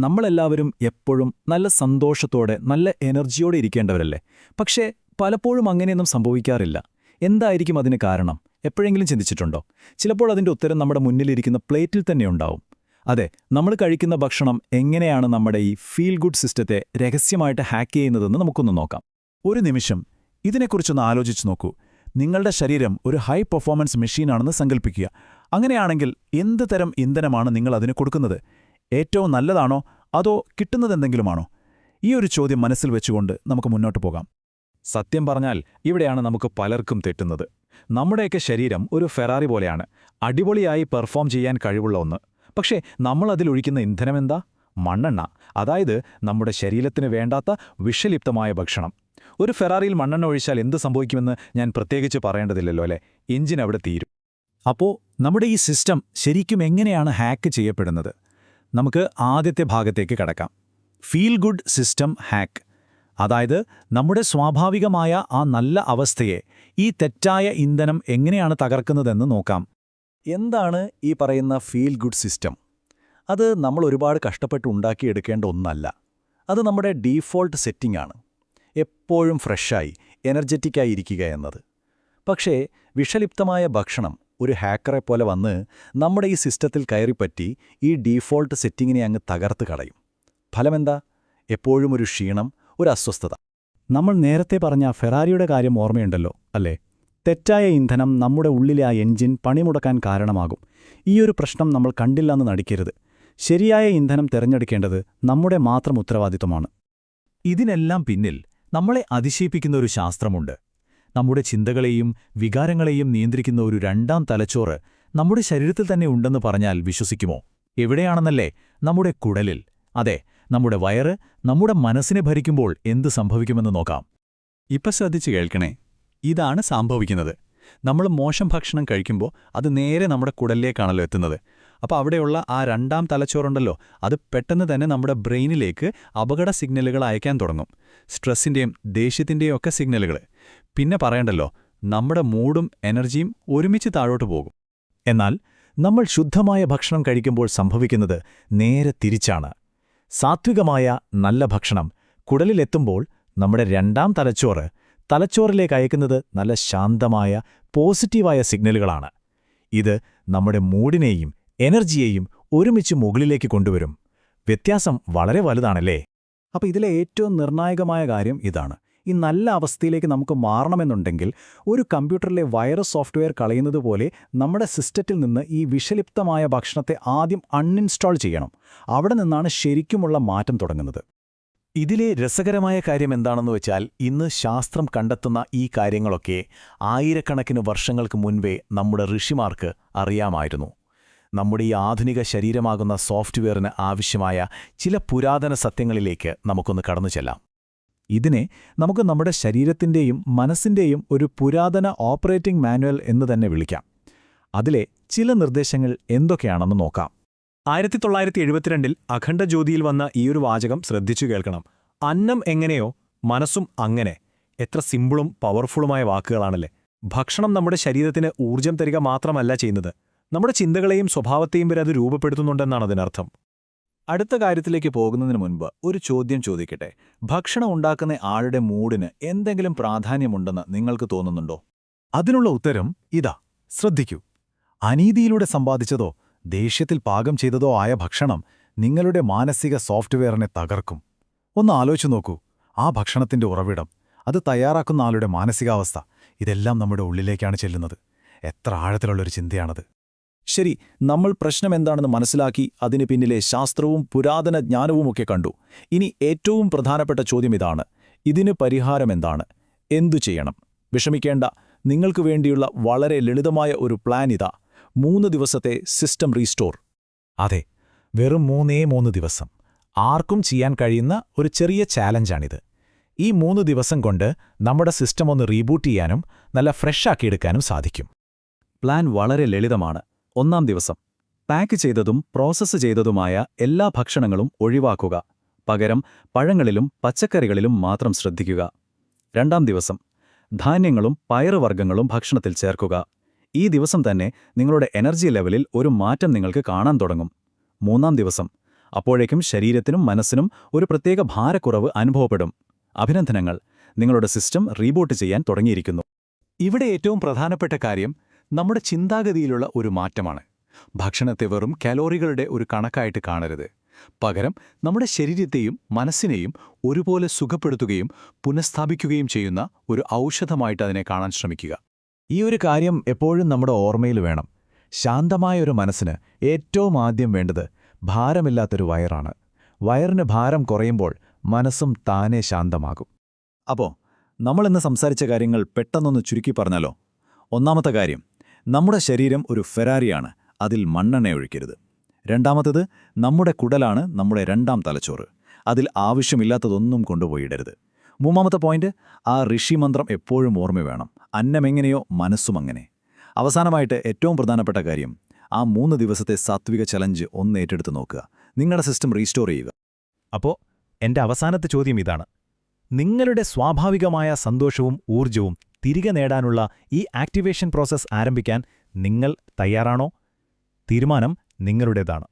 നമ്മളെല്ലാവരും എപ്പോഴും നല്ല സന്തോഷത്തോടെ നല്ല എനർജിയോടെ ഇരിക്കേണ്ടവരല്ലേ? പക്ഷേ പലപ്പോഴും അങ്ങനെയൊന്നും സംഭവിക്കാറില്ല. എന്തായിരിക്കും അതിന് കാരണം? എപ്പോഴെങ്കിലും ചിന്തിച്ചിട്ടുണ്ടോ? ചിലപ്പോൾ അതിന്റെ ഉത്തരം നമ്മുടെ മുന്നിലിരിക്കുന്ന പ്ലേറ്റിൽ തന്നെ ഉണ്ടാവും. അതെ നമ്മൾ കഴിക്കുന്ന ഭക്ഷണം എങ്ങനെയാണ് നമ്മുടെ ഈ ഫീൽ ഗുഡ് സിസ്റ്റത്തെ രഹസ്യമായിട്ട് ഹാക്ക് ചെയ്യുന്നതെന്ന് നമുക്കൊന്ന് നോക്കാം. ഒരു നിമിഷം ഇതിനെക്കുറിച്ചൊന്ന് ആലോചിച്ച് നോക്കൂ. നിങ്ങളുടെ ശരീരം ഒരു ഹൈ പെർഫോമൻസ് മെഷീനാണെന്ന് സങ്കല്പിക്കുക അങ്ങനെയാണെങ്കിൽ എന്ത് തരം ഇന്ധനമാണ് നിങ്ങൾ അതിന് കൊടുക്കുന്നത്? ഏറ്റവും നല്ലതാണോ അതോ കിട്ടുന്നതെന്തെങ്കിലുമാണോ? ഈ ഒരു ചോദ്യം മനസ്സിൽ വെച്ചുകൊണ്ട് നമുക്ക് മുന്നോട്ട് പോകാം. സത്യം പറഞ്ഞാൽ ഇവിടെയാണ് നമുക്ക് പലർക്കും തെറ്റുന്നത്. നമ്മുടെയൊക്കെ ശരീരം ഒരു ഫെറാറി പോലെയാണ്. അടിപൊളിയായി പെർഫോം ചെയ്യാൻ കഴിവുള്ള ഒന്ന്. പക്ഷേ നമ്മൾ അതിലൊഴിക്കുന്ന ഇന്ധനമെന്താ മണ്ണെണ്ണ. അതായത് നമ്മുടെ ശരീരത്തിന് വേണ്ടാത്ത വിഷലിപ്തമായ ഭക്ഷണം. ഒരു ഫെറാറിയിൽ മണ്ണെണ്ണ ഒഴിച്ചാൽ എന്ത് സംഭവിക്കുമെന്ന് ഞാൻ പ്രത്യേകിച്ച് പറയേണ്ടതില്ലല്ലോ അല്ലേ? എഞ്ചിൻ അവിടെ തീരും. അപ്പോൾ നമ്മുടെ ഈ സിസ്റ്റം ശരിക്കും എങ്ങനെയാണ് ഹാക്ക് ചെയ്യപ്പെടുന്നത്? നമുക്ക് ആദ്യത്തെ ഭാഗത്തേക്ക് കടക്കാം. ഫീൽ ഗുഡ് സിസ്റ്റം ഹാക്ക് അതായത് നമ്മുടെ സ്വാഭാവികമായ ആ നല്ല അവസ്ഥയെ ഈ തെറ്റായ ഇന്ധനം എങ്ങനെയാണ് തകർക്കുന്നതെന്ന് നോക്കാം. എന്താണ് ഈ പറയുന്ന ഫീൽ ഗുഡ് സിസ്റ്റം അത് നമ്മൾ ഒരുപാട് കഷ്ടപ്പെട്ട് ഉണ്ടാക്കിയെടുക്കേണ്ട ഒന്നല്ല. അത് നമ്മുടെ ഡീഫോൾട്ട് സെറ്റിംഗ് ആണ്. എപ്പോഴും ഫ്രഷായി എനർജറ്റിക്കായി ഇരിക്കുക എന്നത്. പക്ഷേ വിഷലിപ്തമായ ഭക്ഷണം ഒരു ഹാക്കറെ പോലെ വന്ന് നമ്മുടെ ഈ സിസ്റ്റത്തിൽ കയറിപ്പറ്റി ഈ ഡീഫോൾട്ട് സെറ്റിങ്ങിനെ അങ്ങ് തകർത്ത് കളയും. ഫലമെന്താ? എപ്പോഴും ഒരു ക്ഷീണം ഒരു അസ്വസ്ഥത. നമ്മൾ നേരത്തെ പറഞ്ഞ ഫെറാരിയുടെ കാര്യം ഓർമ്മയുണ്ടല്ലോ അല്ലേ? തെറ്റായ ഇന്ധനം നമ്മുടെ ഉള്ളിലെ ആ എഞ്ചിൻ പണിമുടക്കാൻ കാരണമാകും. ഈയൊരു പ്രശ്നം നമ്മൾ കണ്ടില്ലെന്ന് നടിക്കരുത്. ശരിയായ ഇന്ധനം തിരഞ്ഞെടുക്കേണ്ടത് നമ്മുടെ മാത്രം ഉത്തരവാദിത്വമാണ്. ഇതിനെല്ലാം പിന്നിൽ നമ്മളെ അതിശയിപ്പിക്കുന്ന ഒരു ശാസ്ത്രമുണ്ട്. നമ്മുടെ ചിന്തകളെയും വികാരങ്ങളെയും നിയന്ത്രിക്കുന്ന ഒരു രണ്ടാം തലച്ചോറ് നമ്മുടെ ശരീരത്തിൽ തന്നെ ഉണ്ടെന്ന് പറഞ്ഞാൽ വിശ്വസിക്കുമോ? എവിടെയാണെന്നല്ലേ നമ്മുടെ കുടലിൽ. അതെ നമ്മുടെ വയറ് നമ്മുടെ മനസ്സിനെ ഭരിക്കുമ്പോൾ എന്ത് സംഭവിക്കുമെന്ന് നോക്കാം. ഇപ്പം ശ്രദ്ധിച്ചു കേൾക്കണേ. ഇതാണ് സംഭവിക്കുന്നത്. നമ്മൾ മോശം ഭക്ഷണം കഴിക്കുമ്പോൾ അത് നേരെ നമ്മുടെ കുടലിലേക്കാണല്ലോ എത്തുന്നത്. അപ്പോൾ അവിടെയുള്ള ആ രണ്ടാം തലച്ചോറുണ്ടല്ലോ അത് പെട്ടെന്ന് തന്നെ നമ്മുടെ ബ്രെയിനിലേക്ക് അപകട സിഗ്നലുകൾ അയക്കാൻ തുടങ്ങും. സ്ട്രെസ്സിന്റെയും ദേഷ്യത്തിന്റെയും ഒക്കെ സിഗ്നലുകൾ പിന്നെ പറയണ്ടല്ലോ നമ്മുടെ മൂഡും എനർജിയും ഒരുമിച്ച് താഴോട്ട് പോകും. എന്നാൽ നമ്മൾ ശുദ്ധമായ ഭക്ഷണം കഴിക്കുമ്പോൾ സംഭവിക്കുന്നത് നേരെ തിരിച്ചാണ്. സാത്വികമായ നല്ല ഭക്ഷണം കുടലിലെത്തുമ്പോൾ നമ്മുടെ രണ്ടാം തലച്ചോറ് തലച്ചോറിലേക്ക് അയക്കുന്നത് നല്ല ശാന്തമായ പോസിറ്റീവായ സിഗ്നലുകളാണ്. ഇത് നമ്മുടെ മൂഡിനെയും എനർജിയെയും ഒരുമിച്ച് മുകളിലേക്ക് കൊണ്ടുവരും. വ്യത്യാസം വളരെ വലുതാണല്ലേ? അപ്പോൾ ഇതിലെ ഏറ്റവും നിർണായകമായ കാര്യം ഇതാണ്. ഈ നല്ല അവസ്ഥയിലേക്ക് നമുക്ക് മാറണമെന്നുണ്ടെങ്കിൽ ഒരു കമ്പ്യൂട്ടറിലെ വൈറസ് സോഫ്റ്റ്വെയർ കളയുന്നത് പോലെ നമ്മുടെ സിസ്റ്റത്തിൽ നിന്ന് ഈ വിഷലിപ്തമായ ഭക്ഷണത്തെ ആദ്യം അൺഇൻസ്റ്റാൾ ചെയ്യണം. അവിടെ നിന്നാണ് ശരിക്കുമുള്ള മാറ്റം തുടങ്ങുന്നത്. ഇതിലെ രസകരമായ കാര്യം എന്താണെന്ന് വെച്ചാൽ ഇന്ന് ശാസ്ത്രം കണ്ടെത്തുന്ന ഈ കാര്യങ്ങളൊക്കെ ആയിരക്കണക്കിന് വർഷങ്ങൾക്ക് മുൻപേ നമ്മുടെ ഋഷിമാർക്ക് അറിയാമായിരുന്നു. നമ്മുടെ ഈ ആധുനിക ശരീരമാകുന്ന സോഫ്റ്റ്വെയറിന് ആവശ്യമായ ചില പുരാതന സത്യങ്ങളിലേക്ക് നമുക്കൊന്ന് കടന്നു ചെല്ലാം. ഇതിനെ നമുക്ക് നമ്മുടെ ശരീരത്തിന്റെയും മനസ്സിന്റെയും ഒരു പുരാതന ഓപ്പറേറ്റിംഗ് മാനുവൽ എന്ന് തന്നെ വിളിക്കാം. അതിലെ ചില നിർദ്ദേശങ്ങൾ എന്തൊക്കെയാണെന്ന് നോക്കാം. ആയിരത്തി തൊള്ളായിരത്തി എഴുപത്തിരണ്ടിൽ അഖണ്ഡ ജ്യോതിയിൽ വന്ന ഈയൊരു വാചകം ശ്രദ്ധിച്ചു കേൾക്കണം. അന്നം എങ്ങനെയോ മനസ്സും അങ്ങനെ. എത്ര സിമ്പിളും പവർഫുളുമായ വാക്കുകളാണല്ലേ. ഭക്ഷണം നമ്മുടെ ശരീരത്തിന് ഊർജം തരിക മാത്രമല്ല ചെയ്യുന്നത്. നമ്മുടെ ചിന്തകളെയും സ്വഭാവത്തെയും വരെ അത് രൂപപ്പെടുത്തുന്നുണ്ടെന്നാണ് അതിനർത്ഥം. അടുത്ത കാര്യത്തിലേക്ക് പോകുന്നതിന് മുൻപ് ഒരു ചോദ്യം ചോദിക്കട്ടെ? ഭക്ഷണം ഉണ്ടാക്കുന്ന ആളുടെ മൂഡിന് എന്തെങ്കിലും പ്രാധാന്യമുണ്ടെന്ന് നിങ്ങൾക്ക് തോന്നുന്നുണ്ടോ? അതിനുള്ള ഉത്തരം ഇതാ. ശ്രദ്ധിക്കൂ. അനീതിയിലൂടെ സമ്പാദിച്ചതോ ദേഷ്യത്തിൽ പാകം ചെയ്തതോ ആയ ഭക്ഷണം നിങ്ങളുടെ മാനസിക സോഫ്റ്റ്വെയറിനെ തകർക്കും. ഒന്ന് ആലോചിച്ചു നോക്കൂ. ആ ഭക്ഷണത്തിന്റെ ഉറവിടം അത് തയ്യാറാക്കുന്ന ആളുടെ മാനസികാവസ്ഥ ഇതെല്ലാം നമ്മുടെ ഉള്ളിലേക്കാണ് ചെല്ലുന്നത്. എത്ര ആഴത്തിലുള്ളൊരു ചിന്തയാണത്. ശരി നമ്മൾ പ്രശ്നം എന്താണെന്ന് മനസ്സിലാക്കി അതിനു പിന്നിലെ ശാസ്ത്രവും പുരാതന ജ്ഞാനവുമൊക്കെ കണ്ടു. ഇനി ഏറ്റവും പ്രധാനപ്പെട്ട ചോദ്യം ഇതാണ്. ഇതിന് പരിഹാരമെന്താണ് എന്തു ചെയ്യണം? വിഷമിക്കേണ്ട. നിങ്ങൾക്ക് വേണ്ടിയുള്ള വളരെ ലളിതമായ ഒരു പ്ലാൻ ഇതാ. മൂന്ന് ദിവസത്തെ സിസ്റ്റം റീസ്റ്റോർ. അതെ വെറും മൂന്നേ മൂന്ന് ദിവസം. ആർക്കും ചെയ്യാൻ കഴിയുന്ന ഒരു ചെറിയ ചാലഞ്ചാണിത്. ഈ മൂന്ന് ദിവസം കൊണ്ട് നമ്മുടെ സിസ്റ്റം ഒന്ന് റീബൂട്ട് ചെയ്യാനും നല്ല ഫ്രഷ് ഫ്രഷാക്കിയെടുക്കാനും സാധിക്കും. പ്ലാൻ വളരെ ലളിതമാണ്. ഒന്നാം ദിവസം. പാക്ക് ചെയ്തതും പ്രോസസ്സ് ചെയ്തതുമായ എല്ലാ ഭക്ഷണങ്ങളും ഒഴിവാക്കുക. പകരം പഴങ്ങളിലും പച്ചക്കറികളിലും മാത്രം ശ്രദ്ധിക്കുക. രണ്ടാം ദിവസം. ധാന്യങ്ങളും പയറുവർഗങ്ങളും ഭക്ഷണത്തിൽ ചേർക്കുക. ഈ ദിവസം തന്നെ നിങ്ങളുടെ എനർജി ലെവലിൽ ഒരു മാറ്റം നിങ്ങൾക്ക് കാണാൻ തുടങ്ങും. മൂന്നാം ദിവസം. അപ്പോഴേക്കും ശരീരത്തിനും മനസ്സിനും ഒരു പ്രത്യേക ഭാരക്കുറവ് അനുഭവപ്പെടും. അഭിനന്ദനങ്ങൾ. നിങ്ങളുടെ സിസ്റ്റം റീബൂട്ട് ചെയ്യാൻ തുടങ്ങിയിരിക്കുന്നു. ഇവിടെ ഏറ്റവും പ്രധാനപ്പെട്ട കാര്യം നമ്മുടെ ചിന്താഗതിയിലുള്ള ഒരു മാറ്റമാണ്. ഭക്ഷണത്തെ വെറും കലോറികളുടെ ഒരു കണക്കായിട്ട് കാണരുത്. പകരം നമ്മുടെ ശരീരത്തെയും മനസ്സിനെയും ഒരുപോലെ സുഖപ്പെടുത്തുകയും പുനഃസ്ഥാപിക്കുകയും ചെയ്യുന്ന ഒരു ഔഷധമായിട്ട് അതിനെ കാണാൻ ശ്രമിക്കുക. ഈ ഒരു കാര്യം എപ്പോഴും നമ്മുടെ ഓർമ്മയിൽ വേണം. ശാന്തമായ ഒരു മനസ്സിന് ഏറ്റവും ആദ്യം വേണ്ടത് ഭാരമില്ലാത്തൊരു വയറാണ്. വയറിന് ഭാരം കുറയുമ്പോൾ മനസ്സും താനേ ശാന്തമാകും. അപ്പോ നമ്മളിന്ന് സംസാരിച്ച കാര്യങ്ങൾ പെട്ടെന്നൊന്ന് ചുരുക്കി പറഞ്ഞാലോ? ഒന്നാമത്തെ കാര്യം നമ്മുടെ ശരീരം ഒരു ഫെരാരിയാണ് അതിൽ മണ്ണെണ്ണ ഒഴിക്കരുത്. രണ്ടാമത്തേത് നമ്മുടെ കുടലാണ് നമ്മുടെ രണ്ടാം തലച്ചോറ്. അതിൽ ആവശ്യമില്ലാത്തതൊന്നും കൊണ്ടുപോയിടരുത്. മൂന്നാമത്തെ പോയിന്റ് ആ ഋഷിമന്ത്രം എപ്പോഴും ഓർമ്മ വേണം. അന്നമെങ്ങനെയോ മനസ്സും അങ്ങനെ. അവസാനമായിട്ട് ഏറ്റവും പ്രധാനപ്പെട്ട കാര്യം ആ മൂന്ന് ദിവസത്തെ സാത്വിക ചലഞ്ച് ഒന്ന് ഏറ്റെടുത്ത് നോക്കുക. നിങ്ങളുടെ സിസ്റ്റം റീസ്റ്റോർ ചെയ്യുക. അപ്പോൾ എന്റെ അവസാനത്തെ ചോദ്യം ഇതാണ്. നിങ്ങളുടെ സ്വാഭാവികമായ സന്തോഷവും ഊർജവും തിരികെ നേടാനുള്ള ഈ ആക്ടിവേഷൻ പ്രോസസ്സ് ആരംഭിക്കാൻ നിങ്ങൾ തയ്യാറാണോ? തീരുമാനം നിങ്ങളുടേതാണ്.